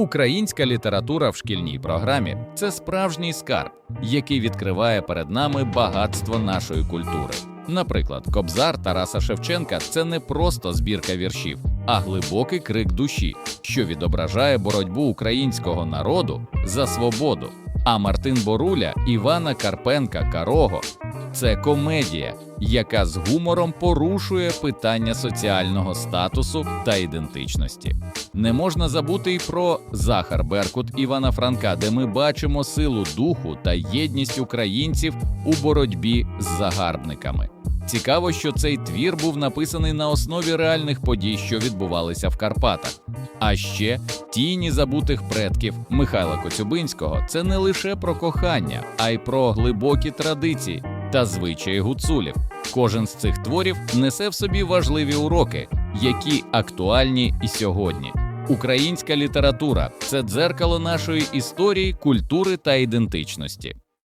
Українська література в шкільній програмі це справжній скарб, який відкриває перед нами багатство нашої культури. Наприклад, Кобзар Тараса Шевченка це не просто збірка віршів, а глибокий крик душі, що відображає боротьбу українського народу за свободу. А Мартин Боруля, Івана Карпенка Карого це комедія, яка з гумором порушує питання соціального статусу та ідентичності. Не можна забути й про Захар Беркут Івана Франка, де ми бачимо силу духу та єдність українців у боротьбі з загарбниками. Цікаво, що цей твір був написаний на основі реальних подій, що відбувалися в Карпатах. А ще тіні забутих предків Михайла Коцюбинського це не лише про кохання, а й про глибокі традиції та звичаї гуцулів. Кожен з цих творів несе в собі важливі уроки, які актуальні і сьогодні. Українська література це дзеркало нашої історії, культури та ідентичності.